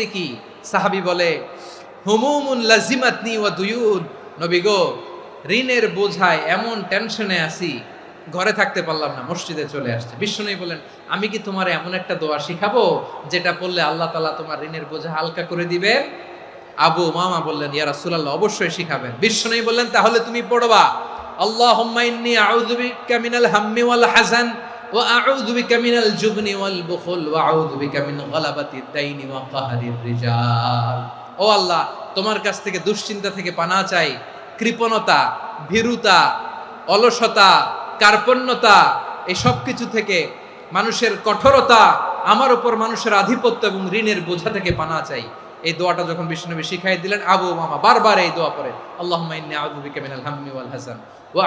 দেখি, সাহাবি বলে, হুমুমুন লাজিমাতনি ওয়া দুয়ুন নবী গো, ঋণের বোঝায় এমন টেনশনে আছি, ঘরে থাকতে পারলাম না, মসজিদে চলে আসছে। বিষ্ণু বলেন, আমি কি তোমার এমন একটা দোয়া শিখাবো, যেটা পড়লে আল্লাহ তালা তোমার ঋণের বোঝা হালকা করে দিবে আবু মামা বললেন, ইয়া রাসূলুল্লাহ, অবশ্যই শিখাবেন। বিষ্ণু বললেন, তাহলে তুমি পড়বা আল্লাহ হাম্মি ওয়াল হাযান। ওয়া আউযু বিকা মিনাল জুবনি ওয়াল বুখল ওয়া আউযু বিকা মিন গালাবাতিদ দাইনি ও আল্লাহ, তোমার কাছ থেকে দুশ্চিন্তা থেকে পানা চাই। কৃপণতা, ভীরুতা, অলসতা, কার্পণ্যতা, এই সব কিছু থেকে মানুষের কঠোরতা, আমার উপর মানুষের আধিপত্য এবং ঋণের বোঝা থেকে পানা চাই। এই দোয়াটা যখন বিষ্ণুনবী শিখাই দিলেন, আবু মামা বারবার এই দোয়া পড়ে, আল্লাহুম্মা ইন্নী মিনাল হাম্মি ওয়াল হাসান, ওয়া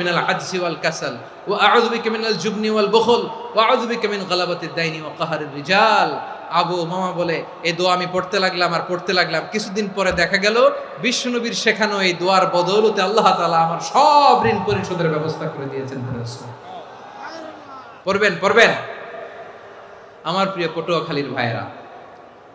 মিনাল ওয়াল কাসাল, ওয়া মিনাল জুবনি ওয়াল বুখল, ওয়া মিন দাইনি ওয়া রিজাল। আবু মামা বলে এই দোয়া আমি পড়তে লাগলাম আর পড়তে লাগলাম। কিছুদিন পরে দেখা গেল, বিষ্ণুনবীর শেখানো এই দোয়ার বদৌলতে আল্লাহ তাআলা আমার সব ঋণ পরিশোধের ব্যবস্থা করে দিয়েছেন পড়বেন পড়বেন। আমার প্রিয় পটুয়াখালীর ভাইয়েরা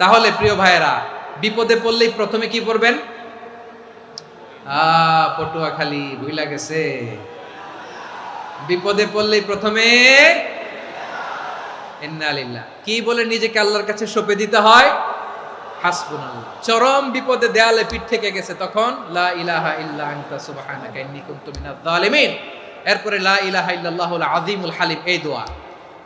তাহলে প্রিয় ভাইয়েরা, বিপদে পড়লেই প্রথমে কি পড়বেন? আ পটুয়া খালি ভুইলা গেছে। বিপদে পড়লেই প্রথমে কি বলে নিজেকে আল্লাহর কাছে সঁপে দিতে হয়? চরম বিপদে দেয়ালে পিঠ থেকে গেছে তখন, লা এরপরে লা ইলাহা ইল্লাল্লাহুল আযীমুল হালিম, এই দোয়া।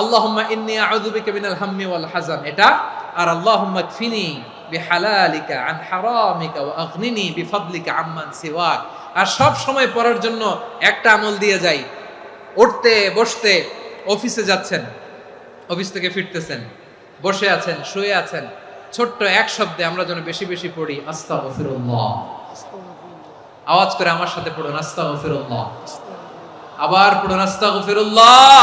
আল্লাহুম্মা ইন্নী আউযু বিকা মিনাল হাম্মি ওয়াল হাযান এটা, আর কফিনি বিহালালিকা আন হারামিকা ওয়া আগনিনি বিফাদলিকা আম্মান সিওয়াক। আর সব সময় পড়ার জন্য একটা আমল দিয়ে যাই। উঠতে, বসতে, অফিসে যাচ্ছেন, অফিস থেকে ফিরতেছেন, বসে আছেন, শুয়ে আছেন। ছোট্ট এক শব্দে আমরা যেন বেশি বেশি পড়ি, আস্তাগফিরুল্লাহ। আওয়াজ করে আমার সাথে পড়ুন, আস্তাগফিরুল্লাহ। আবার পড়ুন, আস্তাগফিরুল্লাহ।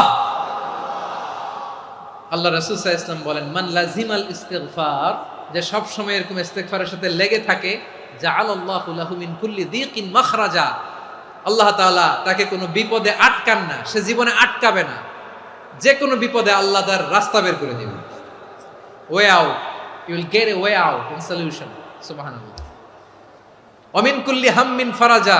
আল্লাহ রাসূল সাল্লাল্লাহু ইসলাম বলেন, মান লাজিমাল ইস্তিগফার যে সব সময় এরকম ইস্তিগফারের সাথে লেগে থাকে যা লাহু মিন কুল্লি দিকিন মাখরাজা আল্লাহ তাআলা তাকে কোনো বিপদে আটকান না, সে জীবনে আটকাবে না। যে কোনো বিপদে আল্লাহ তার রাস্তা বের করে দেবে way out you will get a way out in solution সুবহানাল্লাহ। অমিন কুল্লি হাম্মিন ফারাজা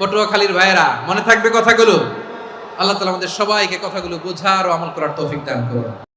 পটুয়াখালীর ভাইয়েরা, মনে থাকবে কথাগুলো? আল্লাহ তালা আমাদের সবাইকে কথাগুলো বোঝার ও আমল করার তৌফিক দান করুন।